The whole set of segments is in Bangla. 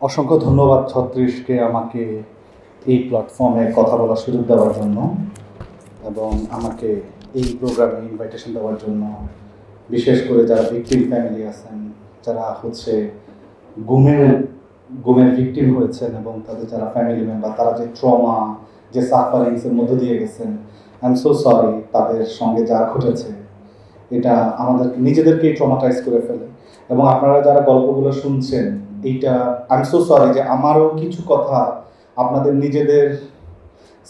অসংখ্য ধন্যবাদ ছত্রিশকে আমাকে এই প্ল্যাটফর্মে কথা বলার সুযোগ দেওয়ার জন্য এবং আমাকে এই প্রোগ্রামে ইনভাইটেশন দেওয়ার জন্য। বিশেষ করে যারা ভিকটিম ফ্যামিলি আছেন, যারা হচ্ছে গুমের গুমের ভিকটিম হয়েছেন এবং তাদের যারা ফ্যামিলি মেম্বার তারা যে ট্রমা যে সাফারিংসের মধ্য দিয়ে গেছেন আই এম সো সরি তাদের সঙ্গে যা ঘটেছে, এটা আমাদের নিজেদেরকেই ট্রমাটাইজ করে ফেলে। এবং আপনারা যারা গল্পগুলো শুনছেন, এইটা আই সো সরি যে আমারও কিছু কথা আপনাদের নিজেদের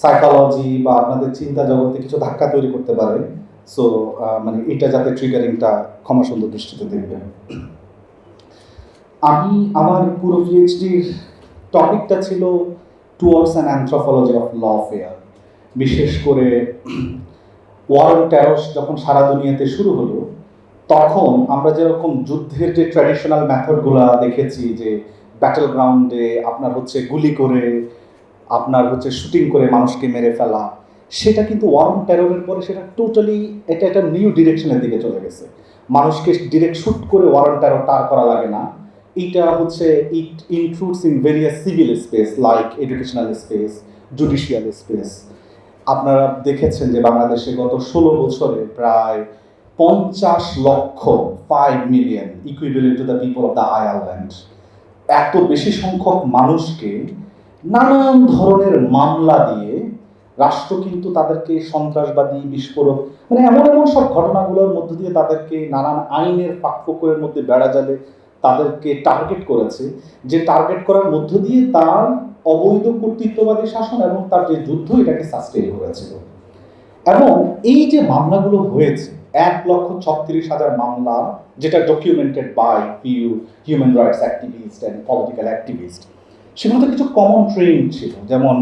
সাইকোলজি বা আপনাদের চিন্তা জগতে কিছু ধাক্কা তৈরি করতে পারে। সো মানে এটা যাতে ট্রিগারিংটা ক্ষমা সুন্দর দৃষ্টিতে দেখবে আমি আমার পুরো পিএইচডির টপিকটা ছিল towards and anthropology of lawfare বিশেষ করে ওয়ার্ল্ড ট্যারস যখন সারা দুনিয়াতে শুরু হলো তখন আমরা যেরকম যুদ্ধের যে ট্র্যাডিশনাল মেথডগুলো দেখেছি যে ব্যাটেল গ্রাউন্ডে আপনার হচ্ছে গুলি করে, আপনার হচ্ছে শুটিং করে মানুষকে মেরে ফেলা, সেটা কিন্তু ওয়ার টেররের পরে সেটা টোটালি এটা একটা নিউ ডিরেকশনের দিকে চলে গেছে। মানুষকে ডিরেক্ট শুট করে ওয়ার টেরর টার করা লাগে না। এইটা হচ্ছে it includes in various civil space like educational space judicial space আপনারা দেখেছেন যে বাংলাদেশে গত ষোলো বছরে প্রায় পঞ্চাশ lakh five million equivalent to the people of the Ireland এত বেশি সংখ্যক মানুষকে নানান ধরনের মামলা দিয়ে রাষ্ট্র কিন্তু তাদেরকে সন্ত্রাসবাদী, বিস্ফোরক মানে এমন এমন সব ঘটনাগুলোর মধ্য দিয়ে তাদেরকে নানান আইনের পাকপোকরের মধ্যে বেড়া জালে তাদেরকে টার্গেট করেছে। যে টার্গেট করার মধ্য দিয়ে তার অবৈধ কর্তৃত্ববাদী শাসন এবং তার যে যুদ্ধ, এটাকে সাস্টেন করেছিল। এবং এই যে মামলাগুলো হয়েছে এক লক্ষ ছত্রিশ হাজার মামলা যেটা documented by few human rights activist and political activist সেগুলোতে কিছু কমন ট্রেন্ড ছিল। যেমন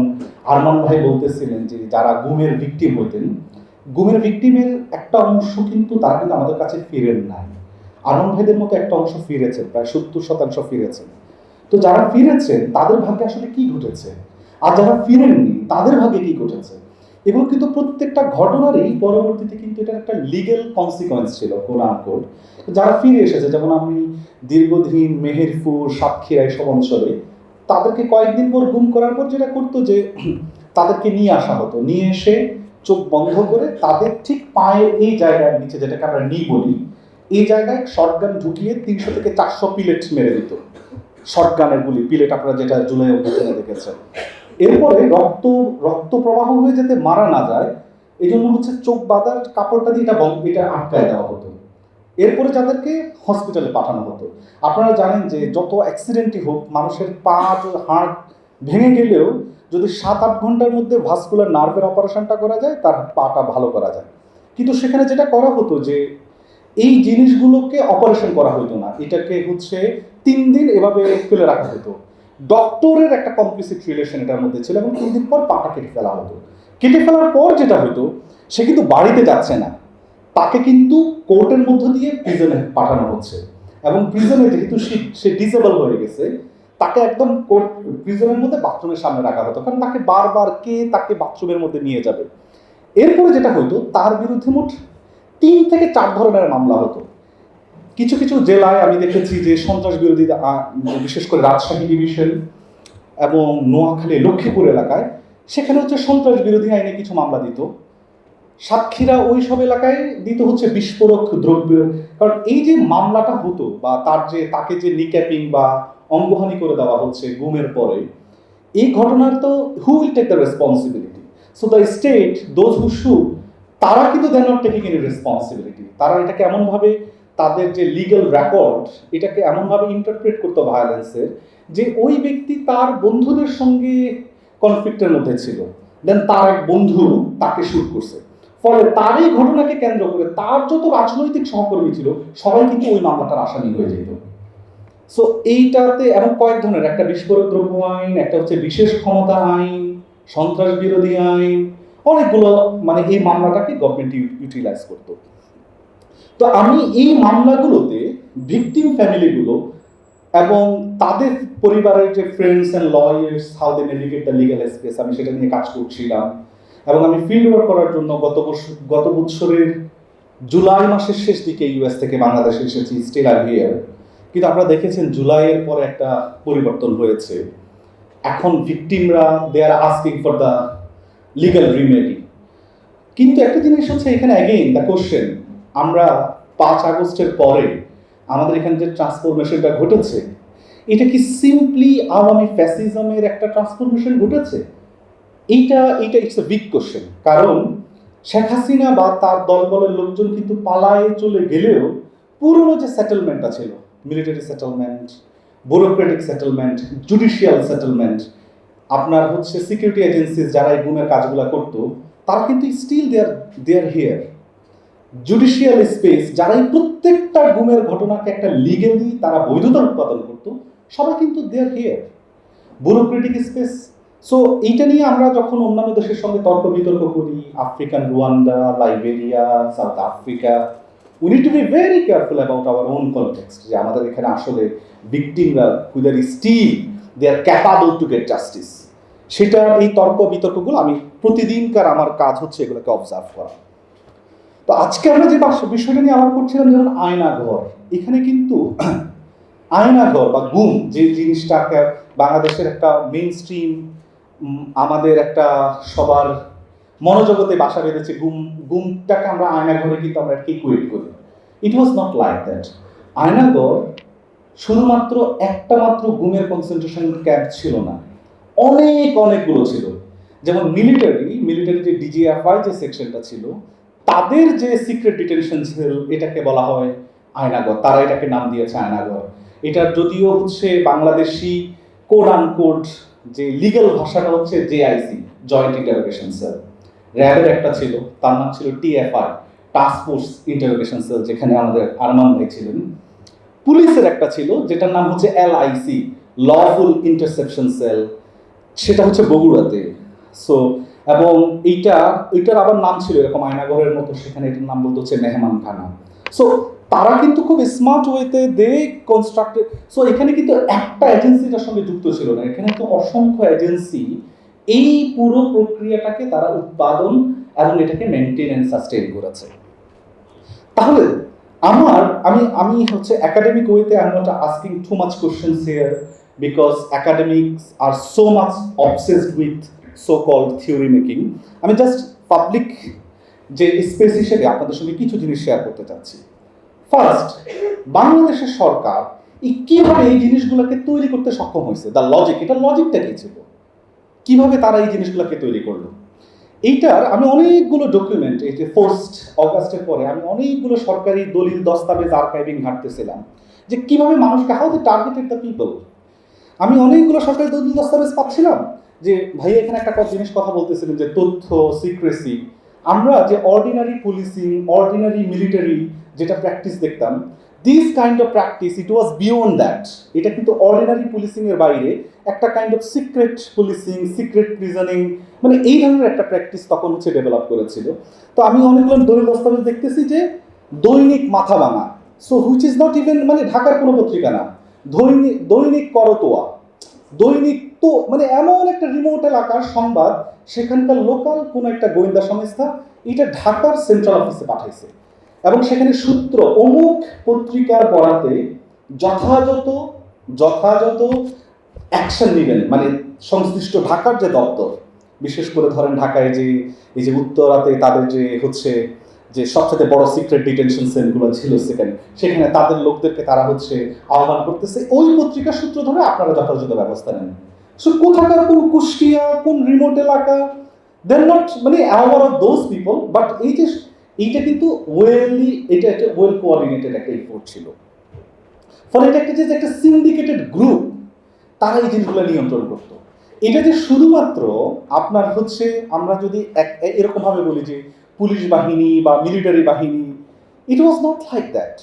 আরমান ভাই বলতেছিলেন যে যারা গুমের ভিকটিম হতেন, গুমের ভিকটিমের একটা অংশ কিন্তু তারা কিন্তু আমাদের কাছে ফিরেন নাই। আরমান ভাইদের মতো একটা অংশ ফিরেছেন প্রায় সত্তর শতাংশ ফিরেছেন তো যারা ফিরেছেন, তাদের ভাগ্যে আসলে কি ঘটেছে? আর যারা ফিরেননি, তাদের ভাগ্যে কি ঘটেছে? এবং কিন্তু প্রত্যেকটা ঘটনারই পরবর্তীতে কিন্তু এটার একটা লিগেল কনসিকোয়েন্স ছিল কোরআন কোড যারা ফিরে এসেছে, যেমন আমি দীর্ঘদিন মেহেরপুর, সাতক্ষীরা এইসব অঞ্চলে, তাদেরকে কয়েকদিন পর গুম করার পর যেটা করতো যে, তাদেরকে নিয়ে আসা হতো। নিয়ে এসে চোখ বন্ধ করে তাদের ঠিক পায়ের এই জায়গার নিচে, যেটাকে আমরা নি বলি, এই জায়গায় শর্টগান ঢুকিয়ে তিনশো থেকে চারশো পিলেট মেরে দিত। শর্টগানের গুলি পিলেট আপনারা যেটা জুলাই অভিযানে দেখেছেন। এরপরে রক্ত রক্ত প্রবাহ হয়ে যাতে মারা না যায় এই জন্য হচ্ছে চোখ বাঁধার কাপড়টা দিয়ে এটা এটা আটকায় দেওয়া হতো। এরপরে যাদেরকে হসপিটালে পাঠানো হতো। আপনারা জানেন যে যত অ্যাক্সিডেন্টই হোক, মানুষের পা হাড় ভেঙে গেলেও যদি সাত আট ঘণ্টার মধ্যে ভাস্কুলার নার্ভের অপারেশনটা করা যায়, তার পাটা ভালো করা যায়। কিন্তু সেখানে যেটা করা হতো যে এই জিনিসগুলোকে অপারেশন করা হতো না। এটাকে হচ্ছে তিন দিন এভাবে ফেলে রাখা হতো। ডক্টরের একটা কমপ্লিসিট রিলেশন এটার মধ্যে ছিল এবং তিন দিন পর পাটা কেটে ফেলা হতো। কেটে ফেলার পর যেটা হতো, সে কিন্তু বাড়িতে যাচ্ছে না। তাকে কিন্তু কোর্টের মধ্য দিয়ে প্রিজনে পাঠানো হচ্ছে। এবং প্রিজনে যেহেতু সে ডিসেবল হয়ে গেছে, তাকে একদম কোর্ট প্রিজনের মধ্যে বাথরুমের সামনে রাখা হতো। কারণ তাকে বারবার কে তাকে বাথরুমের মধ্যে নিয়ে যাবে। এরপরে যেটা হতো তার বিরুদ্ধে মোট তিন থেকে চার ধরনের মামলা হতো। কিছু কিছু জেলায় আমি দেখেছি যে সন্ত্রাস বিরোধী বিশেষ করে রাজশাহী ডিভিশন এবং নোয়াখালী, লক্ষ্মীপুর এলাকায়, সেখানে হচ্ছে সন্ত্রাস বিরোধী আইনে কিছু মামলা দিত। সাতক্ষীরা ওই সব এলাকায় দিত হচ্ছে বিস্ফোরক দ্রব্য, কারণ এই যে মামলাটা হতো বা তার যে, তাকে যে নিক্যাপিং বা অঙ্গহানি করে দেওয়া হচ্ছে গুমের পরে, এই ঘটনার তো who will take the responsibility so the state those who should তারা কিন্তু then not taking any responsibility তারা এটাকে এমনভাবে তাদের যে লিগ্যাল রেকর্ড এটাকে এমনভাবে ইন্টারপ্রেট করতো ভায়োলেন্সের যে ওই ব্যক্তি তার বন্ধুদের সঙ্গে কনফ্লিক্টের মধ্যে ছিল। দেন তার এক বন্ধু তাকে শুট করছে। ফলে তার এই ঘটনাকে কেন্দ্র করে তার যত রাজনৈতিক সহকর্মী ছিল, সবাই কিন্তু ওই মামলাটার আসামি হয়ে যেত। সো এইটাতে এমন কয়েক ধরনের, একটা বিস্ফোরক দ্রব্য আইন, একটা হচ্ছে বিশেষ ক্ষমতা আইন, সন্ত্রাস বিরোধী আইন, অনেকগুলো মানে এই মামলাটাকে গভর্নমেন্ট ইউটিলাইজ করতো। তো আমি এই মামলাগুলোতে ভিকটিম ফ্যামিলিগুলো এবং তাদের পরিবারের যে friends and lawyers how they navigate the legal space আমি সেটা নিয়ে কাজ করছিলাম। এবং আমি ফিল্ড ওয়ার্ক করার জন্য গত বছর গত বছরের জুলাই মাসের শেষ দিকে ইউএস থেকে বাংলাদেশে এসেছি স্টিল আর হিয়ার কিন্তু আপনারা দেখেছেন জুলাইয়ের পরে একটা পরিবর্তন হয়েছে। এখন ভিকটিমরা they are asking for the legal remedy কিন্তু একটা জিনিস হচ্ছে এখানে অ্যাগেইন দ্য কোশ্চেন আমরা পাঁচ আগস্টের পরে আমাদের এখানে যে ট্রান্সফরমেশনটা ঘটেছে, এটা কি সিম্পলি আওয়ামী ফ্যাসিজমের একটা ট্রান্সফরমেশন ঘটেছে? এইটা এইটা ইটস এ বিগ কোশ্চেন কারণ শেখ হাসিনা বা তার দলবলের লোকজন কিন্তু পালায়ে চলে গেলেও পুরনো যে সেটেলমেন্টটা ছিল military settlement bureaucratic settlement judicial settlement আপনার হচ্ছে সিকিউরিটি এজেন্সিস যারা এই গুমের কাজগুলো করতো, তারা কিন্তু still there there here judicial space যারা এই প্রত্যেকটা গুমের ঘটনাকে একটা লিগেলি তারা বৈধতা উৎপাদন করতো, সবাই কিন্তু there here bureaucratic space so এইটা নিয়ে আমরা যখন অন্যান্য দেশের সঙ্গে তর্ক বিতর্ক করি African Rwanda Liberia South Africa we need to be very careful about our own context যে আমাদের এখানে আসলে ভিকটিমরা whether still they are capable to get justice সেটা এই তর্ক বিতর্কগুলো আমি প্রতিদিনকার আমার কাজ হচ্ছে এগুলোকে অবজার্ভ করা। তো আজকে আমরা যে বিষয়টা নিয়ে আলাপ করছিলাম যেমন আয়নাঘর। এখানে কিন্তু আয়নাঘর বা গুম যে জিনিসটাকে বাংলাদেশের একটা মেইন স্ট্রিম আমাদের একটা সবার মনোজগতে বাসা বেঁধেছে গুম, গুমটাকে আমরা আয়নাঘরে কিন্তু আমরা ইকুয়েট করি। It was not like that Aynaghar শুধুমাত্র একটা মাত্র গুমের কনসেন্ট্রেশন ক্যাম্প ছিল না। অনেক, অনেকগুলো ছিল। যেমন মিলিটারি মিলিটারি যে ডিজিএফআই যে সেকশনটা ছিল তাদের যে সিক্রেট ডিটেনশন সেল এটাকে বলা হয় আয়নাগর। তারা এটাকে নাম দিয়েছে আয়নাগর। এটা যদিও হচ্ছে বাংলাদেশি কোড আন কোড যে লিগ্যাল ভাষাটা হচ্ছে জেআইসি জয়েন্ট ইন্টারোগেশন সেল র্যাবের একটা ছিল, তার নাম ছিল TFI task force interrogation cell যেখানে আমাদের আরমান ভাই ছিলেন। পুলিশের একটা ছিল, যেটার নাম হচ্ছে এলআইসি লফুল ইন্টারসেপশন সেল সেটা হচ্ছে বগুড়াতে। সো এবং এইটা ওইটার আবার নাম ছিল এরকম আয়নাঘরের মতো, সেখানে এটার নাম বলতে হচ্ছে মেহমান খানা। সো তারা কিন্তু খুব স্মার্ট ওয়েতে দে কনস্ট্রাক্টেড সো এখানে কিন্তু একটা এজেন্সিটার সঙ্গে যুক্ত ছিল না। এখানে তো অসংখ্য এজেন্সি এই পুরো প্রক্রিয়াটাকে তারা উৎপাদন এবং এটাকে মেনটেন অ্যান্ড সাস্টেন করেছে। তাহলে, আমার, আমি আমি হচ্ছে একাডেমিক ওয়েতে I not asking too much questions here because academics are so much obsessed with so called theory making আমি জাস্ট পাবলিক যে স্পেস হিসেবে আপনাদের সঙ্গে কিছু জিনিস শেয়ার করতে চাচ্ছি। ফার্স্ট বাংলাদেশের সরকার কীভাবে এই জিনিসগুলোকে তৈরি করতে সক্ষম হয়েছে? দ্য লজিক এটা লজিকটা কি ছিল? কীভাবে তারা এই জিনিসগুলোকে তৈরি করল? এইটার আমি অনেকগুলো ডকুমেন্ট এই যে ফার্স্ট অগাস্টের পরে আমি অনেকগুলো সরকারি দলিল দস্তাবেজ আর্কাইভিং ঘাটতেছিলাম যে কীভাবে মানুষকে how they targeted the people আমি অনেকগুলো সরকারি দলিল দস্তাবেজ পাচ্ছিলাম। যে ভাই, এখানে একটা জিনিস কথা বলতেছিলেন যে তথ্য সিক্রেসি আমরা যে অর্ডিনারি পুলিশিং অর্ডিনারি মিলিটারি যেটা প্র্যাকটিস দেখতাম this kind of practice it was beyond that এটা কিন্তু অর্ডিনারি পুলিশিং এর বাইরে, একটা kind of secret policing secret prisoning মানে এই ধরনের একটা প্র্যাকটিস তখন হচ্ছে ডেভেলপ করেছিল। তো আমি অনেকগুলো দলিল দস্তাবেজ দেখতেছি যে দৈনিক মাথা ভাঙা। So which is not even মানে ঢাকার কোনো পত্রিকা না। দৈনিক দৈনিক করতোয়া। দৈনিক তো মানে এমন একটা রিমোট এলাকার সংবাদ, সেখানকার লোকাল কোনো একটা গোয়েন্দা সংস্থা এটা ঢাকার সেন্ট্রাল অফিসে পাঠাইছে। এবং সেখানে সূত্র, অমুক পত্রিকার বরাতে যথাযথ যথাযথ অ্যাকশন নেবেন মানে সংশ্লিষ্ট ঢাকার যে দপ্তর, বিশেষ করে ধরেন ঢাকায় যে, এই যে উত্তরাতে তাদের যে হচ্ছে, যে সবচেয়ে বড় সিক্রেট ডিটেনশন সেলগুলো ছিল সেখানে সেখানে তাদের লোকদেরকে তারা হচ্ছে আহ্বান করতেছে। ওই পত্রিকার সূত্র ধরে আপনারা যথাযথ ব্যবস্থা নেন। সো কোথাকার কোন কুষ্টিয়া, কোন রিমোট এলাকা? দেন নট মানে aware of those people but এই যে, এইটা কিন্তু ওয়েলি, এটা একটা ওয়েল কোঅর্ডিনেটেড একটা এফোর্ট ছিল। ফলে এটা একটা যে একটা সিন্ডিকেটেড গ্রুপ তারা এই জিনিসগুলো নিয়ন্ত্রণ করতো। এটা যে শুধুমাত্র আপনার হচ্ছে, আমরা যদি এক এরকমভাবে বলি যে, পুলিশ বাহিনী বা মিলিটারি বাহিনী it was not like that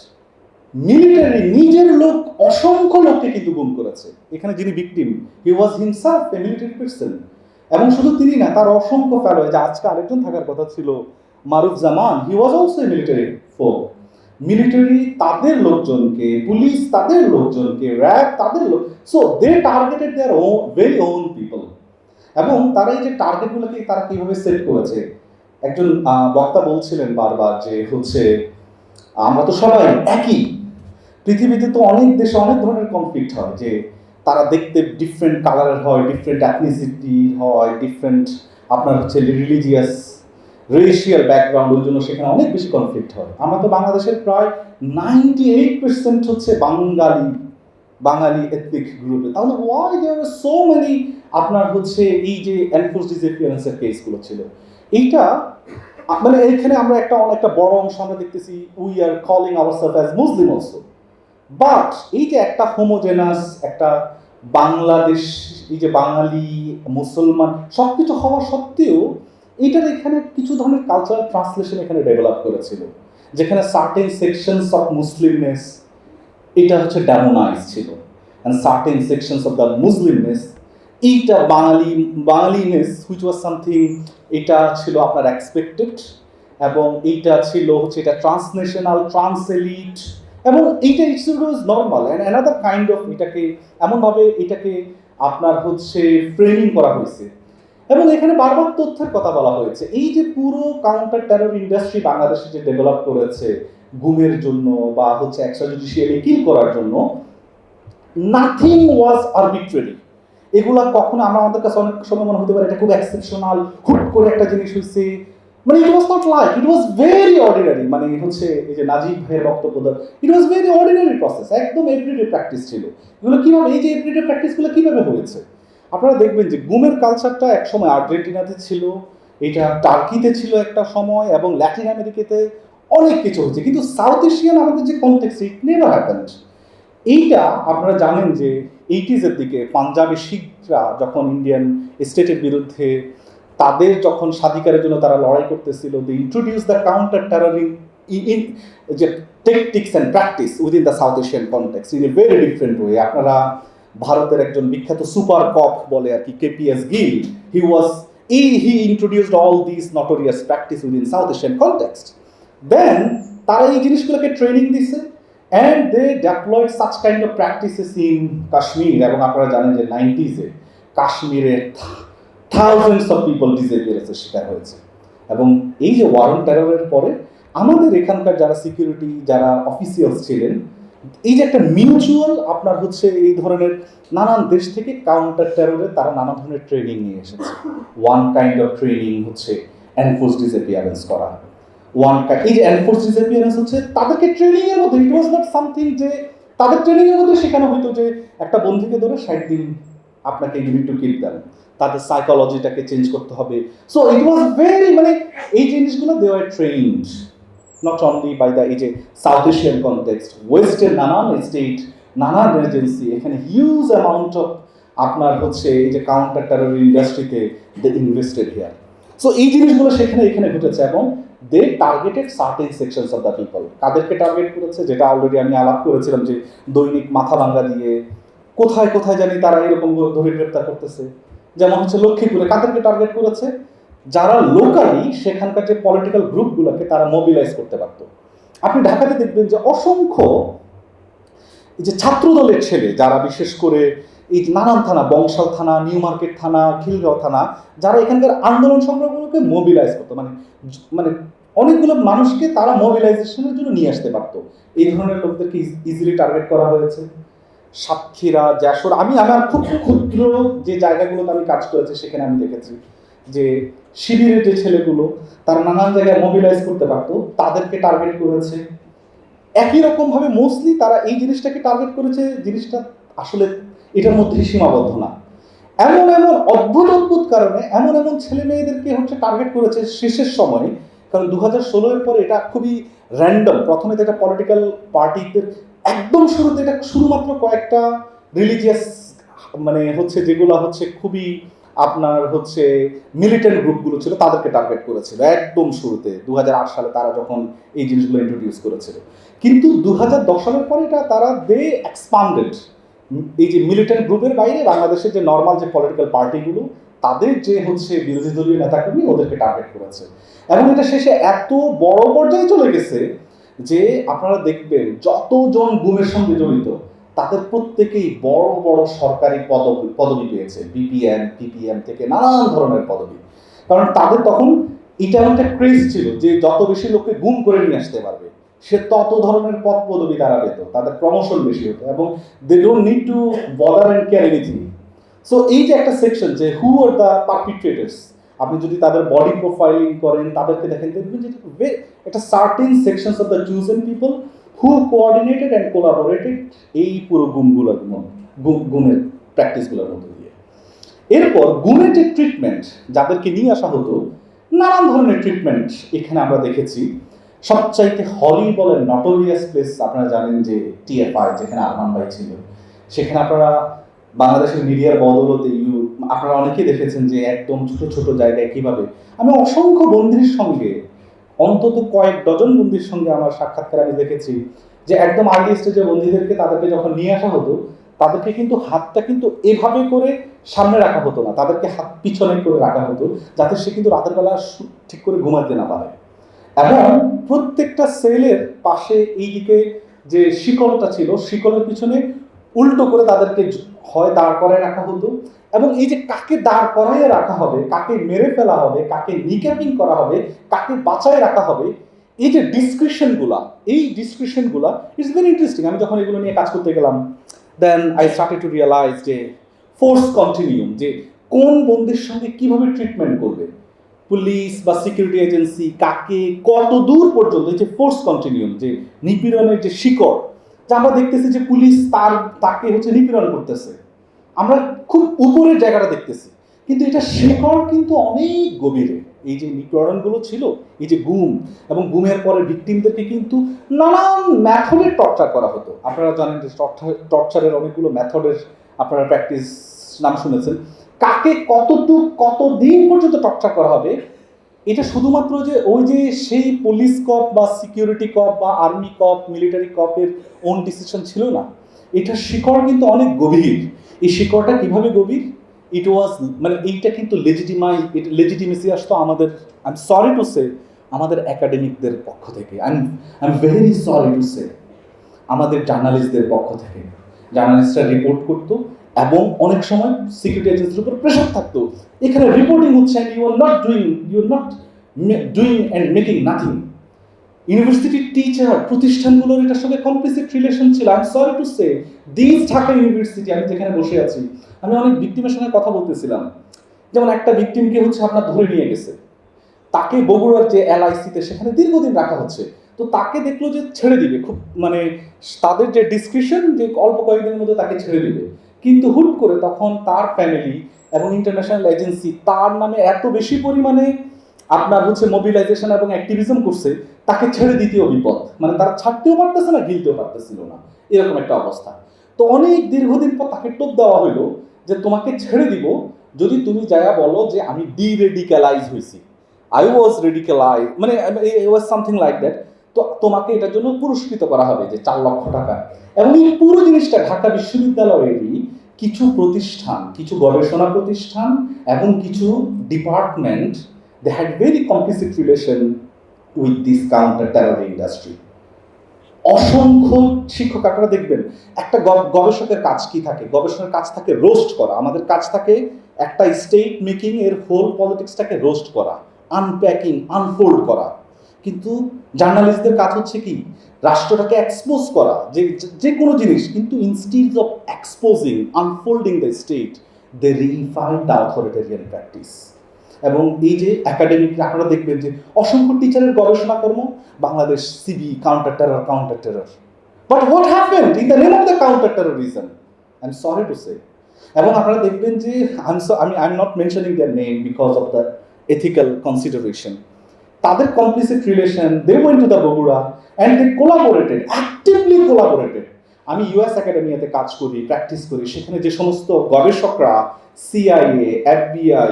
military নিজের লোক, অসংখ্য লোককে কিন্তু গুম করেছে। এখানে যিনি victim he was himself a military person এবং শুধু তিনি না, তার অসংখ্য ফেলো যে আজকে আরেকজন থাকার কথা ছিল, Maruf Zaman he was also a military folk military তাদের লোকজনকে পুলিশ তাদের লোকজনকে র্যাব তাদের লোক so they targeted their own very own people এবং তারা এই যে টার্গেটগুলোকে তারা কীভাবে সেট করেছে? একজন বক্তা বলছিলেন বারবার যে হচ্ছে, আমরা তো সবাই একই। পৃথিবীতে তো অনেক দেশে অনেক ধরনের কনফ্লিক্ট হয় যে তারা দেখতে ডিফারেন্ট কালারের হয় ডিফারেন্ট অ্যাথনিসিটি হয় ডিফারেন্ট আপনার হচ্ছে রিলিজিয়াস রেশিয়াল ব্যাকগ্রাউন্ড ওই জন্য সেখানে অনেক বেশি কনফ্লিক্ট হয়। আমরা তো বাংলাদেশের প্রায় নাইনটি এইট পার্সেন্ট হচ্ছে বাঙালি বাঙালি এথনিক গ্রুপে তাহলে ওয়াই দেয়ার সো মেনি আপনার হচ্ছে এই যে এনফোর্স ডিসঅ্যাপিয়ারেন্সের কেসগুলো ছিল? এইটা মানে এইখানে আমরা একটা অনেকটা বড় অংশ আমরা দেখতেছি we are calling our self as Muslim also but এই যে একটা হোমোজেনাস একটা বাংলাদেশ, এই যে বাঙালি, মুসলমান সব কিছু হওয়া সত্ত্বেও এইটার এখানে কিছু ধরনের কালচারাল ট্রান্সলেশন এখানে ডেভেলপ করেছিল। যেখানে সার্টেন সেকশনস অফ মুসলিমনেস এটা হচ্ছে ডেমোনাইজ ছিল। And certain sections of the Muslimness এইটা বাঙালি বাঙালিনেস হুইচ ওয়াজ সামথিং এটা ছিল আপনার এক্সপেক্টেড এবং এইটা ছিল হচ্ছে এটা ট্রান্সনেশনাল ট্রান্সএলিট এবং এইটা it's was normal and another kind of এটাকে, এমনভাবে এটাকে আপনার হচ্ছে ফ্রেমিং করা হয়েছে। এবং এখানে বারবার তথ্যের কথা বলা হয়েছে। এই যে পুরো কাউন্টার টেরর ইন্ডাস্ট্রি বাংলাদেশে যে ডেভেলপ করেছে গুমের জন্য বা হচ্ছে এক্সট্রাজুডিশিয়ালি কিল করার জন্য নাথিং ওয়াজ আরবিট্রারি এগুলা কখনো আমরা আমাদের কাছে অনেক সময় মনে হতে পারে এটা খুব এক্সেপশনাল হুট করে একটা জিনিস হয়েছে মানে it was not like it was very ordinary মানে হচ্ছে এই যে নাজিব ভাইয়ের বক্তব্য it was very ordinary process একদম এভরিডে প্র্যাকটিস ছিল। এগুলো কীভাবে, এই যে এভরিডে প্র্যাকটিসগুলো কীভাবে হয়েছে? আপনারা দেখবেন যে গুমের কালচারটা একসময় আর্জেন্টিনাতে ছিল, এটা টার্কিতে ছিল একটা সময়, এবং ল্যাটিন আমেরিকাতে অনেক কিছু হচ্ছে কিন্তু সাউথ এশিয়ান আমাদের যে কনটেক্সট ইট নেভার হ্যাপেন্ড এইটা আপনারা জানেন যে এইটিজের দিকে পাঞ্জাবি শিখরা যখন ইন্ডিয়ান স্টেটের বিরুদ্ধে তাদের যখন স্বাধিকারের জন্য তারা লড়াই করতেছিল the introduce the counter terroring in যে tactics and practice within the South Asian context in a very different way আপনারা ভারতের একজন বিখ্যাত সুপার কপ বলে আর কি KPS Gill he was E he introduced all this notorious practice within South Asian context then তারা এই জিনিসগুলোকে ট্রেনিং দিছে and they deployed such kind of practices in Kashmir এবং আপনারা জানেন যে নাইনটিজে কাশ্মীরে থাউজেন্ডস অফ পিপল ডিসএপিয়ারেন্সের শিকার হয়েছে। এবং এই যে ওয়ারেন টেররের পরে আমাদের এখানকার যারা সিকিউরিটি যারা অফিসিয়ালস ছিলেন, এই যে একটা মিউচুয়াল আপনার হচ্ছে এই ধরনের নানান দেশ থেকে কাউন্টার টেররে তারা নানা ধরনের ট্রেনিং নিয়ে এসেছে। ওয়ান কাইন্ড অফ ট্রেনিং হচ্ছে এনফোর্স ডিসঅ্যাপিয়ারেন্স করা। ওয়ান এই যে এনফোর্স ডিসঅ্যাপিয়ারেন্স হচ্ছে তাদেরকে ট্রেনিং এর মধ্যে ইট ওয়াজ নট সামথিং যে তাদের ট্রেনিং এর মধ্যে শেখানো হতো যে একটা বন্ধুকে ধরে ষাট দিন আপনাকে ইউনিট টু কিপ দেন তাদের সাইকোলজিটাকে চেঞ্জ করতে হবে। সো ইট ওয়াজ ভেরি মানে এই জিনিসগুলো they are trained not only by the এই যে সাউথ এশিয়ান কনটেক্সট ওয়েস্টের নানান স্টেট নানান এজেন্সি এখানে হিউজ অ্যামাউন্ট অফ আপনার হচ্ছে এই যে কাউন্টার টেরর ইন্ডাস্ট্রিতে দে ইনভেস্টেড হিয়ার সো এই জিনিসগুলো সেখানে, এখানে ঘটেছে এবং they targeted certain sections of the people কাদেরকে টার্গেট করেছে? যেটা অলরেডি আমি আলাপ করেছিলাম যে দৈনিক মাথা ভাঙ্গা দিয়ে, কোথায় কোথায় জানি তারা এরকম ধরে গ্রেপ্তার করতেছে। যেমন হচ্ছে লক্ষ্মীপুরে কাদেরকে টার্গেট করেছে? যারা লোকালি সেখানকার যে পলিটিক্যাল গ্রুপগুলোকে তারা মোবিলাইজ করতে পারতো। আপনি ঢাকাতে দেখবেন যে অসংখ্য এই যে ছাত্রদলের ছেলে, যারা বিশেষ করে এই নানান থানা, বংশাল থানা, নিউ মার্কেট থানা, খিলগাঁও থানা, যারা এখানকার আন্দোলন সংগ্রামগুলোকে মোবিলাইজ করতো। মানে মানে অনেকগুলো মানুষকে তারা মোবিলাইজেশনের জন্য নিয়ে আসতে পারতো। এই ধরনের লোকদেরকে ইজিলি টার্গেট করা হয়েছে। সাতক্ষীরা যশোর। আমি, আমার খুব ক্ষুদ্র যে জায়গাগুলোতে আমি কাজ করেছি, সেখানে আমি দেখেছি যে শিবিরের যে ছেলেগুলো, তারা নানান জায়গায় মোবিলাইজ করতে পারতো, তাদেরকে টার্গেট করেছে। একই রকম ভাবে মোস্টলি তারা এই জিনিসটাকে টার্গেট করেছে, জিনিসটা আসলে এটার মধ্যে সীমাবদ্ধ না। এমন এমন অদ্ভুত অদ্ভুত কারণে এমন এমন ছেলে মেয়েদেরকে হচ্ছে টার্গেট করেছে শেষের সময়, কারণ দু হাজার ষোলোর পরে এটা খুবই র্যান্ডম প্রথমে তো এটা পলিটিক্যাল পার্টিদের একদম শুরুতে এটা শুধুমাত্র কয়েকটা রিলিজিয়াস মানে হচ্ছে যেগুলো হচ্ছে খুবই আপনার হচ্ছে মিলিটেন্ট গ্রুপগুলো ছিল, তাদেরকে টার্গেট করেছিল একদম শুরুতে। দু হাজার আট সালে তারা যখন এই জিনিসগুলো ইন্ট্রোডিউস করেছিল। কিন্তু দু হাজার দশ সালের পরে এটা তারা দে এক্সপান্ডেড এই যে মিলিটেন্ট গ্রুপের বাইরে বাংলাদেশের যে নর্মাল যে পলিটিক্যাল পার্টিগুলো তাদের যে হচ্ছে বিরোধী দলীয় নেতাকর্মী ওদেরকে টার্গেট করেছে। এবং এটা শেষে এত বড় পর্যায়ে চলে গেছে যে আপনারা দেখবেন যতজন গুমের সঙ্গে জড়িত, তাদের প্রত্যেকেই বড় বড় সরকারি পদবি পদবি পেয়েছে বিপিএম পিপিএম থেকে নানান ধরনের পদবি। কারণ তাদের তখন এটা একটা ক্রেজ ছিল যে যত বেশি লোককে গুম করে নিয়ে আসতে পারবে, সে তত ধরনের পদ পদবি তারা পেত, তাদের প্রমোশন বেশি হতো এবং they don't need to bother and care so এই যে একটা সেকশন যে হু আর দ্য পারপিট্রেটার্স আপনি যদি তাদের বডি প্রোফাইলিং করেন, তাদেরকে দেখেন দেখবেন যে একটা certain sections of the chosen people who coordinated and collaborated এই পুরো গুণগুলোর মধ্যে গু- গুণের প্র্যাকটিসগুলোর মধ্যে দিয়ে। এরপর গুণের যে ট্রিটমেন্ট যাদেরকে নিয়ে আসা হতো, নানান ধরনের ট্রিটমেন্ট এখানে আমরা দেখেছি। সবচাইতে হলি বলেন নটোরিয়াস প্লেস আপনারা জানেন যে টিএফআই যেখানে আরমান ভাই ছিল। সেখানে আপনারা বাংলাদেশের মিডিয়ার বদলতে ইউ আপনারা অনেকেই দেখেছেন যে একদম ছোট ছোট জায়গায় কীভাবে? আমি অসংখ্য বন্দির সঙ্গে, অন্তত কয়েক ডজন বন্দির সঙ্গে আমার সাক্ষাৎকার আমি দেখেছি যে একদম আর্লি স্টেজের বন্দীদেরকে তাদেরকে যখন নিয়ে আসা হতো, তাদেরকে কিন্তু হাতটা কিন্তু এভাবে করে সামনে রাখা হতো না। তাদেরকে হাত পিছনে করে রাখা হতো যাতে সে কিন্তু রাতের বেলা ঠিক করে ঘুমাতে না পারে। এবং প্রত্যেকটা সেলের পাশে এই দিকে যে শিকলটা ছিল, শিকলের পিছনে উল্টো করে তাদেরকে হয় দাঁড় করায় রাখা হতো। এবং এই যে কাকে দাঁড় করাইয়ে রাখা হবে, কাকে মেরে ফেলা হবে, কাকে নিক্যাপিং করা হবে, কাকে বাঁচায় রাখা হবে, এই যে ডিসক্রিপশনগুলা এই ডিসক্রিপশনগুলা ইটস ভেরি ইন্টারেস্টিং আমি যখন এগুলো নিয়ে কাজ করতে গেলাম then I started to realise যে ফোর্স কন্টিনিউম যে কোন বন্দির সঙ্গে কীভাবে ট্রিটমেন্ট করবে পুলিশ বা সিকিউরিটি এজেন্সি কাকে কত দূর পর্যন্ত, এই যে ফোর্স কন্টিনিউম যে নিপীড়নের যে শিকড় আমরা দেখতেছি যে পুলিশ তার, তাকে হচ্ছে নিপীড়ন করতেছে। আমরা খুব উপরের জায়গাটা দেখতেছি। কিন্তু এটা শেকড় কিন্তু অনেক গভীরে। এই যে নিপীড়নগুলো ছিল, এই যে গুম, এবং গুমের পরে ভিকটিমদেরকে কিন্তু নানান ম্যাথডের টর্চার করা হতো। আপনারা জানেন যে টর্চারের অনেকগুলো ম্যাথডের আপনারা প্র্যাকটিস নাম শুনেছেন। কাকে কতটুক, কতদিন পর্যন্ত টর্চার করা হবে এটা শুধুমাত্র যে ওই যে সেই পুলিশ কপ বা সিকিউরিটি কপ বা আর্মি কপ মিলিটারি কপের ওন ডিসিশন ছিল না। এটা শিকড় কিন্তু অনেক গভীর। এই শিকড়টা কীভাবে গভীর? ইট ওয়াজ মানে এইটা কিন্তু লেজিটিমাই লেজিটিমেসি আসতো আমাদের I am sorry to say আমাদের একাডেমিকদের পক্ষ থেকে। I am very sorry to say আমাদের জার্নালিস্টদের পক্ষ থেকে। জার্নালিস্টরা রিপোর্ট করতো এবং অনেক সময় সিকিউরিটি এজেন্সির উপর প্রেশার থাকতো। এখানে রিপোর্টিং হচ্ছে you are not doing you are not doing and making nothing ইউনিভার্সিটির টিচার প্রতিষ্ঠানগুলোর এটার সঙ্গে কমপ্লিসিট রিলেশন ছিল। I am sorry to say this Dhaka university আমি যেখানে বসে আছি, আমি অনেক ভিক্টিমের সঙ্গে কথা বলতেছিলাম। যেমন একটা ভিক্টিমকে হচ্ছে আপনার ধরে নিয়ে গেছে। তাকে বগুড়ার যে এলআইসিতে সেখানে দীর্ঘদিন রাখা হচ্ছে। তো তাকে দেখল যে ছেড়ে দিবে, খুব মানে তাদের যে ডিসক্রিপশন যে অল্প কয়েকদিনের মধ্যে তাকে ছেড়ে দিবে। কিন্তু হুট করে তখন তার ফ্যামিলি এবং ইন্টারন্যাশনাল এজেন্সি তার নামে এত বেশি পরিমাণে আপনার হচ্ছে মোবিলাইজেশন এবং অ্যাক্টিভিজম করছে, তাকে ছেড়ে দিতেও বিপদ। মানে তারা ছাড়তেও পারতেছে না, গিলতেও পারতেছিল না। এরকম একটা অবস্থা। তো অনেক দীর্ঘদিন পর তাকে টোপ দেওয়া হলো যে, তোমাকে ছেড়ে দিব। যদি তুমি যায়া বলো যে, আমি ডি রেডিক্যালাইজ হয়েছি আই ওয়াজ রেডিক্যালাইজ মানে ওয়াজ সামথিং লাইক দ্যাট তো তোমাকে এটার জন্য পুরস্কৃত করা হবে যে চার লক্ষ টাকা। এবং এই পুরো জিনিসটা ঢাকা বিশ্ববিদ্যালয়েরই কিছু প্রতিষ্ঠান, কিছু গবেষণা প্রতিষ্ঠান এবং কিছু department they had very complicit relation with this counter terror industry অসংখ্য শিক্ষক আপনারা দেখবেন, একটা গবেষকের কাজ কি থাকে? গবেষণার কাজ থাকে রোস্ট করা। আমাদের কাজ থাকে একটা স্টেট মেকিং এর হোল পলিটিক্সটাকে রোস্ট করা আনপ্যাকিং আনফোল্ড করা। কিন্তু জার্নালিস্টদের কাজ হচ্ছে কি? রাষ্ট্রটাকে এক্সপোজ করা, যে, যে- কোনো জিনিস, কিন্তু instead of exposing unfolding the state they refine the authoritarian practice এবং এই যে একাডেমিক আপনারা দেখবেন যে অসংখ্য টিচারের গবেষণা কর্ম Bangladesh CB counter terror counter terror but what happen in the name of the counter terrorism I am sorry to say এবং আপনারা দেখবেন যে আমি I am not mentioning their name because of the ethical consideration তাদের complicit relation they went to the Bogura and they collaborated actively collaborated আমি ইউএস একাডেমিয়াতে কাজ করি প্র্যাকটিস করি, সেখানে যে সমস্ত গবেষকরা সিআইএ এফবিআই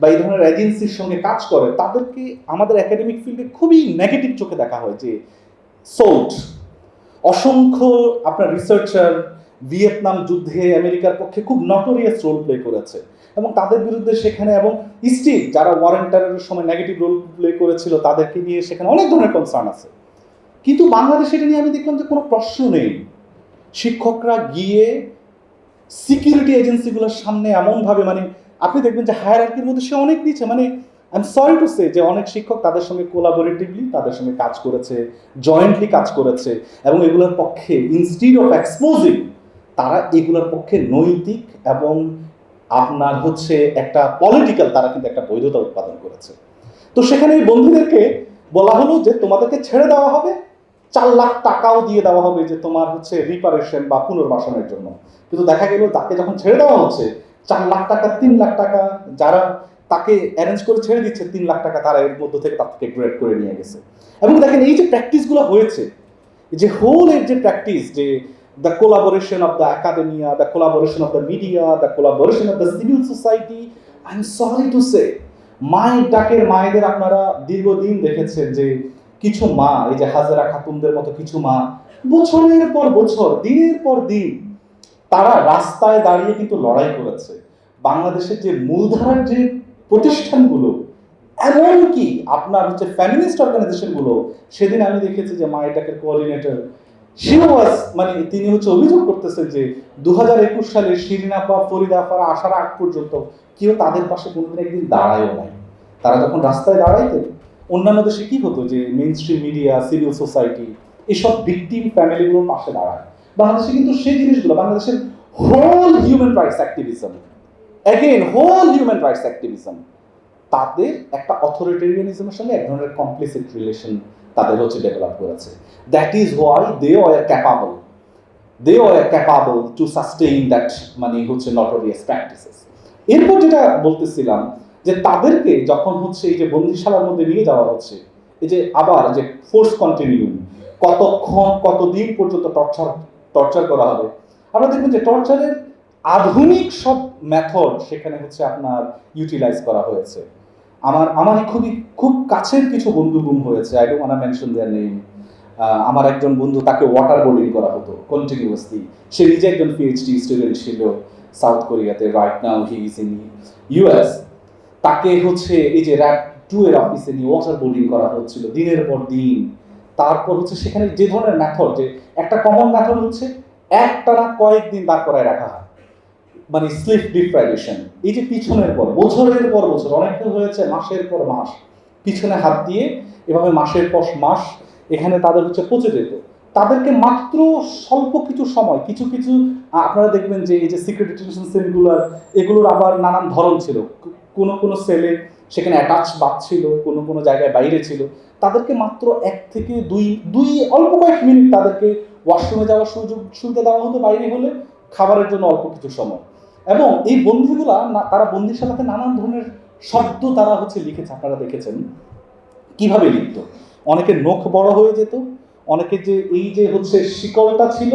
বা এই ধরনের এজেন্সির সঙ্গে কাজ করে, তাদেরকে আমাদের একাডেমিক ফিল্ডে খুবই নেগেটিভ চোখে দেখা হয় যে সোল্ট অসংখ্য আপনার রিসার্চার ভিয়েতনাম যুদ্ধে আমেরিকার পক্ষে খুব নটোরিয়াস রোল প্লে করেছে। এবং তাদের বিরুদ্ধে সেখানে এবং স্টিল যারা ওয়ারেন্টারের সময় নেগেটিভ রোল প্লে করেছিল, তাদেরকে নিয়ে সেখানে অনেক ধরনের কনসার্ন আছে। কিন্তু বাংলাদেশে এটা নিয়ে আমি দেখলাম যে কোনো প্রশ্ন নেই। শিক্ষকরা গিয়ে সিকিউরিটি এজেন্সিগুলোর সামনে এমনভাবে মানে আপনি দেখবেন যে হায়ারার্কির মধ্যে সে অনেক নিচে মানে I am sorry to say যে অনেক শিক্ষক তাদের সঙ্গে কোলাবোরেটিভলি তাদের সঙ্গে কাজ করেছে জয়েন্টলি কাজ করেছে এবং এগুলোর পক্ষে ইনস্টিড অফ এক্সপোজিং তারা এগুলোর পক্ষে নৈতিক এবং আপনার হচ্ছে একটা পলিটিক্যাল তারা কিন্তু একটা বৈধতা উৎপাদন করেছে। তো সেখানে এই বন্ধুদেরকে বলা হলো যে তোমাদেরকে ছেড়ে দেওয়া হবে, চার লাখ টাকাও দিয়ে দেওয়া হবে যে তোমার হচ্ছে রিপারেশন বা পুনর্বাসনের জন্য। কিন্তু দেখা গেল তাকে যখন ছেড়ে দেওয়া হচ্ছে, চার লাখ টাকা, তিন লাখ টাকা যারা তাকে অ্যারেঞ্জ করে ছেড়ে দিচ্ছে, তিন লাখ টাকা তারা এর মধ্য থেকে তার থেকে গ্রেড করে নিয়ে গেছে। এবং দেখেন এই যে প্র্যাকটিসগুলো হয়েছে যে হোল এর যে প্র্যাকটিস যে collaboration of the academia the collaboration of the media the collaboration of the civil society I am sorry to say মায়ের ডাকের মায়েদের আপনারা দীর্ঘদিন দেখেছেন যে কিছু মা, এই যে হাজারা খাতুনদের মতো কিছু মা, বছরের পর বছর, দিনের পর দিন, তারা রাস্তায় দাঁড়িয়ে কিন্তু লড়াই করেছে। বাংলাদেশের যে মূলধারার যে প্রতিষ্ঠানগুলো, এমনকি আপনার হচ্ছে ফ্যামিলিস্ট অর্গানাইজেশনগুলো সেদিন আমি দেখেছি যে মায়ের ডাকের কোঅর্ডিনেটর শিওয়াস মানে তিনি হচ্ছে অভিযোগ করতেছেন যে দু হাজার একুশ সালে শিরিন আপা ফরিদা আপারা আসার আগ পর্যন্ত কেউ তাদের পাশে কোনোদিন একদিন দাঁড়ায়ও নাই। তারা যখন রাস্তায় দাঁড়াইতেন, অন্যান্য দেশে কি হতো যে mainstream media civil society এসব ভিকটিম ফ্যামিলিগুলোর পাশে দাঁড়ায়। বাংলাদেশে কিন্তু সেই জিনিসগুলো, বাংলাদেশের whole human rights activism again whole human rights activism তাদের একটা অথরিটেরিয়ানিজমের সঙ্গে এক ধরনের কমপ্লিসিট রিলেশন তাদের হচ্ছে ডেভেলপ করেছে। That is why they are capable they are capable to sustain that মানে হচ্ছে নটোরিয়াস প্র্যাকটিসেস এরপর যেটা বলতেছিলাম যে তাদেরকে যখন হচ্ছে এই যে বন্দিশালার মধ্যে নিয়ে যাওয়া হচ্ছে, এই যে আবার যে ফোর্স কন্টিনিউ কতক্ষণ, কতদিন পর্যন্ত টর্চার টর্চার করা হবে, আমরা দেখবেন যে টর্চারের আধুনিক সব মেথড সেখানে হচ্ছে আপনার ইউটিলাইজ করা হয়েছে। আমার আমার খুবই, খুব কাছের কিছু বন্ধু গুম হয়েছে। I don't mention their name আমার একজন বন্ধু তাকে ওয়াটার বোর্ডিং করা হতো কন্টিনিউয়াসলি সে নিজে একজন পিএইচডি স্টুডেন্ট ছিল সাউথ কোরিয়াতে right now he is in US তাকে হচ্ছে এই যে র্যাপ টু এর অফিসে নিয়ে ওয়াটার বোর্ডিং করা হচ্ছিল দিনের পর দিন। তারপর হচ্ছে সেখানে যে ধরনের ম্যাথড যে একটা কমন ম্যাথড হচ্ছে একটানা কয়েকদিন দাঁড় করায় রাখা হয়। মানে স্লিপ ডিপ্রাইভেশন এই যে পিছনের পর, বছরের পর বছর অনেকটা হয়েছে মাসের পর মাস। পিছনে হাত দিয়ে এভাবে মাসের পর মাস এখানে তাদের হচ্ছে পচে যেত। তাদেরকে মাত্র স্বল্প কিছু সময়, কিছু কিছু আপনারা দেখবেন যে এই যে সিক্রেট ডিটেনশন সেলগুলোর এগুলোর আবার নানান ধরন ছিল। কোনো কোনো সেলে সেখানে অ্যাটাচ বাদ ছিল, কোনো কোনো জায়গায় বাইরে ছিল। তাদেরকে মাত্র এক থেকে দুই দুই, অল্প কয়েক মিনিট তাদেরকে ওয়াশরুমে যাওয়ার সুযোগ, সুবিধা দেওয়া হতো বাইরে হলে, খাবারের জন্য অল্প কিছু সময়। এবং এই বন্দিগুলা তারা বন্দিশালাতে নানান ধরনের শব্দ তারা হচ্ছে লিখেছে, আপনারা দেখেছেন। কীভাবে লিখতো? অনেকের নখ বড় হয়ে যেত, অনেকে যে এই যে হচ্ছে শিকলটা ছিল,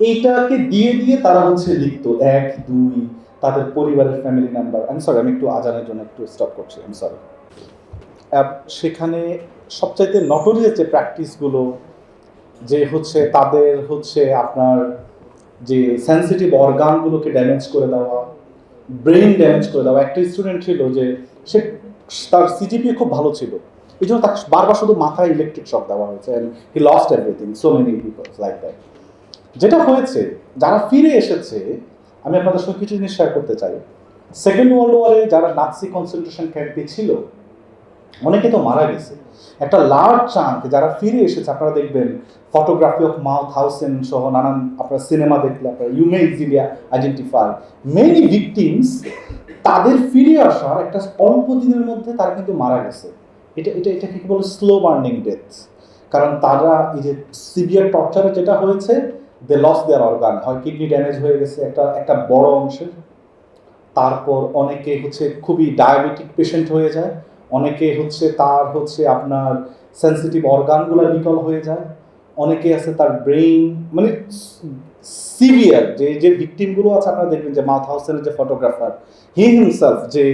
এইটাকে দিয়ে দিয়ে তারা হচ্ছে লিখতো। এক, দুই, তাদের পরিবারের ফ্যামিলি নাম্বার আমি সরি আমি একটু আজানের জন্য একটু স্টপ করছি আমি সরি সেখানে সবচাইতে নটোরিয়াস যে প্র্যাকটিসগুলো যে হচ্ছে তাদের হচ্ছে আপনার যে সেন্সিটিভ অর্গানগুলোকে ড্যামেজ করে দেওয়া ব্রেন ড্যামেজ করে দেওয়া। একটা স্টুডেন্ট ছিল যে সে তার সিজিপি খুব ভালো ছিল। এই জন্য তাকে বারবার শুধু মাথায় ইলেকট্রিক শক দেওয়া হয়েছে he lost everything so many people like that যেটা হয়েছে, যারা ফিরে এসেছে, আমি আপনাদের সঙ্গে কিছু জিনিস শেয়ার করতে চাই। সেকেন্ড ওয়ার্ল্ড ওয়ারে যারা নাৎসি কনসেন্ট্রেশন ক্যাম্পে ছিল, অনেকে তো মারা গেছে। একটা লার্জ চাঙ্ক যারা ফিরে এসেছে, আপনারা দেখবেন ফটোগ্রাফি অফ মাউথ হাউসেন সহ নানান আপনার সিনেমা দেখলে আপনারা you may easily identify many victims তাদের ফিরে আসার একটা অল্প দিনের মধ্যে তারা কিন্তু মারা গেছে। এটা এটা এটাকে কি বলে? স্লো বার্নিং ডেথ কারণ তারা এই যে সিভিয়ার টর্চারে যেটা হয়েছে দে লস দেয়ার অর্গান হয় কিডনি ড্যামেজ হয়ে গেছে একটা একটা বড় অংশের। তারপর অনেকে হচ্ছে খুবই ডায়াবেটিক পেশেন্ট হয়ে যায়। অনেকে হচ্ছে তার হচ্ছে আপনার সেন্সিটিভ অর্গানগুলো বিকল হয়ে যায়। অনেকে আছে তার ব্রেইন মানে সিভিয়ার যে যে ভিকটিমগুলো আছে, আপনারা দেখবেন যে মাউথ হাউসেনের যে ফটোগ্রাফার হি হিমসেলফ যে,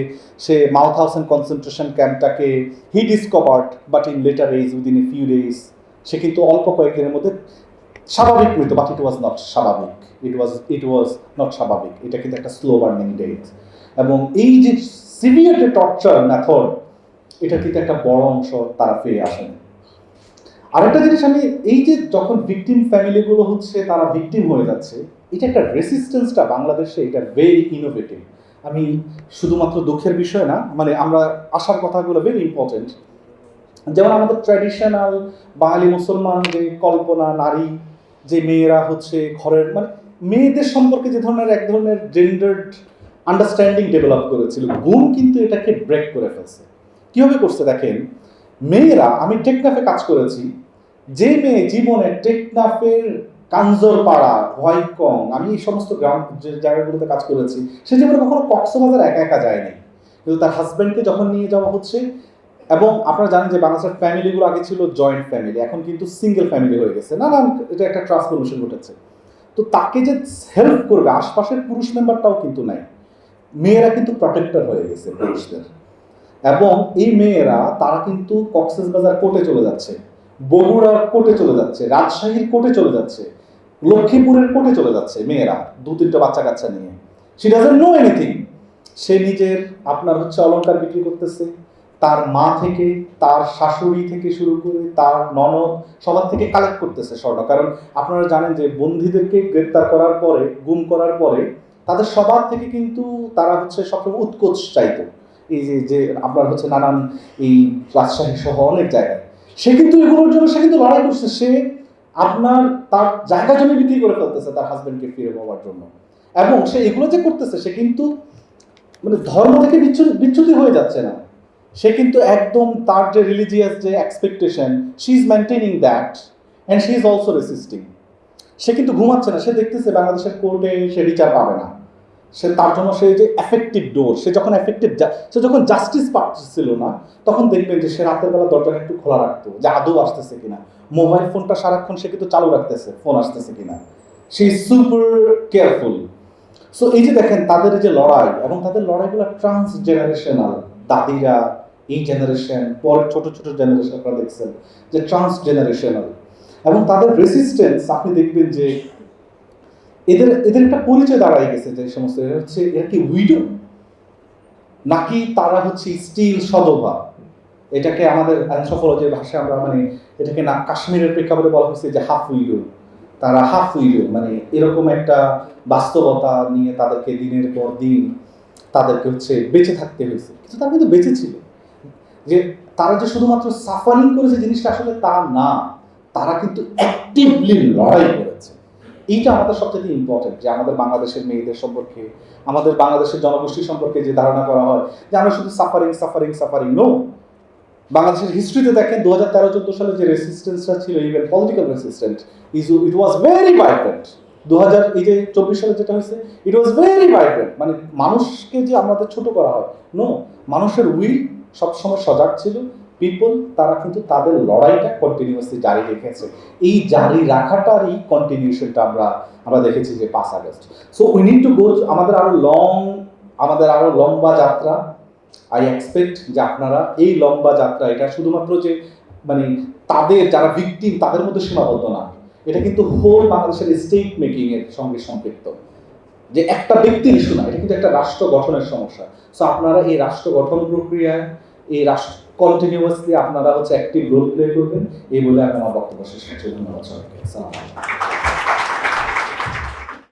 সে Mauthausen concentration ক্যাম্পটাকে he discovered but in later as within a few days সে কিন্তু অল্প কয়েকদিনের মধ্যে স্বাভাবিক মৃত্যু বাট ইট ওয়াজ নট স্বাভাবিক। ইট ওয়াজ ইট ওয়াজ নট স্বাভাবিক। এটা কিন্তু একটা স্লো বার্নিং ডেথ এবং এই যে সিভিয়ার যে টর্চার মেথড এটা কিন্তু একটা বড় অংশ তারা ফিরে আসেন। আরেকটা জিনিস আমি, এই যে যখন ভিকটিম ফ্যামিলিগুলো হচ্ছে, তারা ভিকটিম হয়ে যাচ্ছে, এটা একটা রেসিস্টেন্সটা বাংলাদেশে, এটা ভেরি ইনোভেটিভ আমি শুধুমাত্র দুঃখের বিষয় না মানে আমরা আসার কথাগুলো ভেরি ইম্পর্টেন্ট যেমন আমাদের ট্র্যাডিশনাল বাঙালি মুসলমান যে কল্পনা, নারী, যে মেয়েরা হচ্ছে ঘরের মানে মেয়েদের সম্পর্কে যে ধরনের, এক ধরনের জেন্ডার্ড আন্ডারস্ট্যান্ডিং ডেভেলপ করেছিল, গুণ কিন্তু এটাকে ব্রেক করে ফেলছে। কীভাবে করছে দেখেন? মেয়েরা, আমি টেকনাফে কাজ করেছি, যে মেয়ে জীবনে টেকনাফের কাঞ্জরপাড়া হোয়াইটকং আমি এই সমস্ত গ্রাম, যে জায়গাগুলোতে কাজ করেছি, সে জীবনে কখনো কক্সবাজার একা একা যায়নি। কিন্তু তার হাজব্যান্ডকে যখন নিয়ে যাওয়া হচ্ছে, এবং আপনারা জানেন যে বাংলাদেশের ফ্যামিলিগুলো আগে ছিল জয়েন্ট ফ্যামিলি এখন কিন্তু সিঙ্গেল ফ্যামিলি হয়ে গেছে। না না, এটা একটা ট্রান্সফরমেশন ঘটেছে। তো তাকে যে হেল্প করবে, আশপাশের পুরুষ মেম্বারটাও কিন্তু নাই। মেয়েরা কিন্তু প্রটেক্টর হয়ে গেছে পুরুষদের। এবং এই মেয়েরা, তারা কিন্তু কক্সেস বাজার কোর্টে চলে যাচ্ছে, বগুড়ার কোর্টে চলে যাচ্ছে, রাজশাহীর কোর্টে চলে যাচ্ছে, লক্ষ্মীপুরের কোর্টে চলে যাচ্ছে মেয়েরা, দু তিনটা বাচ্চা কাচ্চা নিয়ে। সে ডাজেন্ট নো এনিথিং সে নিজের আপনার হচ্ছে অলংকার বিক্রি করতেছে, তার মা থেকে, তার শাশুড়ি থেকে শুরু করে, তার ননদ সবার থেকে কালেক্ট করতেছে স্বর্ণ। কারণ আপনারা জানেন যে বন্দীদেরকে গ্রেপ্তার করার পরে, গুম করার পরে তাদের সবার থেকে কিন্তু তারা হচ্ছে সবসময় উৎকোচ চাইতো। এই যে আপনার হচ্ছে নানান এই রাজশাহী সহ অনেক জায়গায়। সে কিন্তু এগুলোর জন্য সে কিন্তু লড়াই করছে। সে আপনার তার জায়গা জমি বিক্রি করে ফেলতেছে তার হাজবেন্ডকে ফিরে পাওয়ার জন্য। এবং সে এগুলো যে করতেছে, সে কিন্তু মানে ধর্ম থেকে বিচ্যুতি হয়ে যাচ্ছে না। সে কিন্তু একদম তার যে রিলিজিয়াস যে expectation she is maintaining that and she is also resisting সে কিন্তু ঘুমাচ্ছে না। সে দেখতেছে বাংলাদেশের কোর্টে সে বিচার পাবে না। সে তার জন্য সে যে এফেক্টিভ ডোর সে যখন এফেক্টিভ সে যখন জাস্টিস পাচ্ছিল না, তখন দেখবেন যে সে রাতের বেলা দরজাটা একটু খোলা রাখতো, যে আদৌ আসতেছে কিনা। মোবাইল ফোনটা সারাক্ষণ সে কিন্তু চালু রাখতেছে ফোন আসতেছে কিনা। সে সুপার কেয়ারফুল সো এই যে দেখেন, তাদের যে লড়াই, এবং তাদের লড়াইগুলো ট্রান্স জেনারেশনাল দাদিরা এই জেনারেশন পরের ছোট ছোট জেনারেশন আপনারা দেখছেন, যে ট্রান্স জেনারেশনাল এবং তাদের রেসিস্টেন্স আপনি দেখবেন যে এদের এদের একটা পরিচয় দাঁড়ায় গেছে যে সমস্ত হচ্ছে, এরা কি উইডো নাকি তারা হচ্ছে স্টিল সদভা এটাকে আমাদের অ্যান্থ্রোপোলজির ভাষায় আমরা মানে এটাকে না, কাশ্মীরের প্রেক্ষাপটে বলা হয়েছে যে হাফ উইডো তারা হাফ উইডো মানে এরকম একটা বাস্তবতা নিয়ে তাদেরকে দিনের পর দিন তাদেরকে হচ্ছে বেঁচে থাকতে হয়েছে। কিন্তু তারা কিন্তু বেঁচে ছিল। যে তারা যে শুধুমাত্র সাফারিং করেছে জিনিসটা আসলে তা না। তারা কিন্তু অ্যাক্টিভলি লড়াই করেছে। এইটা আমাদের সবচেয়ে ইম্পর্টেন্ট যে আমাদের বাংলাদেশের মেয়েদের সম্পর্কে, আমাদের বাংলাদেশের জনগোষ্ঠী সম্পর্কে যে ধারণা করা হয়, যে আমরা শুধু সাফারিং সাফারিং সাফারিং নো বাংলাদেশের হিস্ট্রিতে দেখেন দু হাজার তেরো, চোদ্দ সালে যে রেসিস্টেন্সটা ছিল even political resistant is it was very vibrant দু হাজার এই যে চব্বিশ সালে যেটা হয়েছে ইট ওয়াজ ভেরি ভাইব্রেন্ট মানে মানুষকে যে আমাদের ছোট করা হয় নো মানুষের উইল সবসময় সজাগ ছিল পিপল তারা কিন্তু তাদের লড়াইটা কন্টিনিউয়াসলি জারি রেখেছে। এই জারি রাখাটার এই কন্টিনিউশনটা আমরা আমরা দেখেছি যে পাঁচ August. So we need to go আমাদের আরও লং আমাদের আরও লম্বা যাত্রা। আই এক্সপেক্ট যে আপনারা এই লম্বা যাত্রা, এটা শুধুমাত্র যে মানে তাদের যারা ভিকটিম তাদের মধ্যে সীমাবদ্ধ না। এটা কিন্তু হোল বাংলাদেশের স্টেট মেকিং এর সঙ্গে সম্পৃক্ত। যে একটা ব্যক্তির ইস্যু না, এটা কিন্তু একটা রাষ্ট্র গঠনের সমস্যা। সো আপনারা এই রাষ্ট্র গঠন প্রক্রিয়ায়, এই রাষ্ট্র কন্টিনিউয়াসলি আপনারা হচ্ছে অ্যাক্টিভ রোল প্লে করবেন। এই বলে আমি আমার বক্তব্য শেষ করছি। ধন্যবাদ সবাইকে।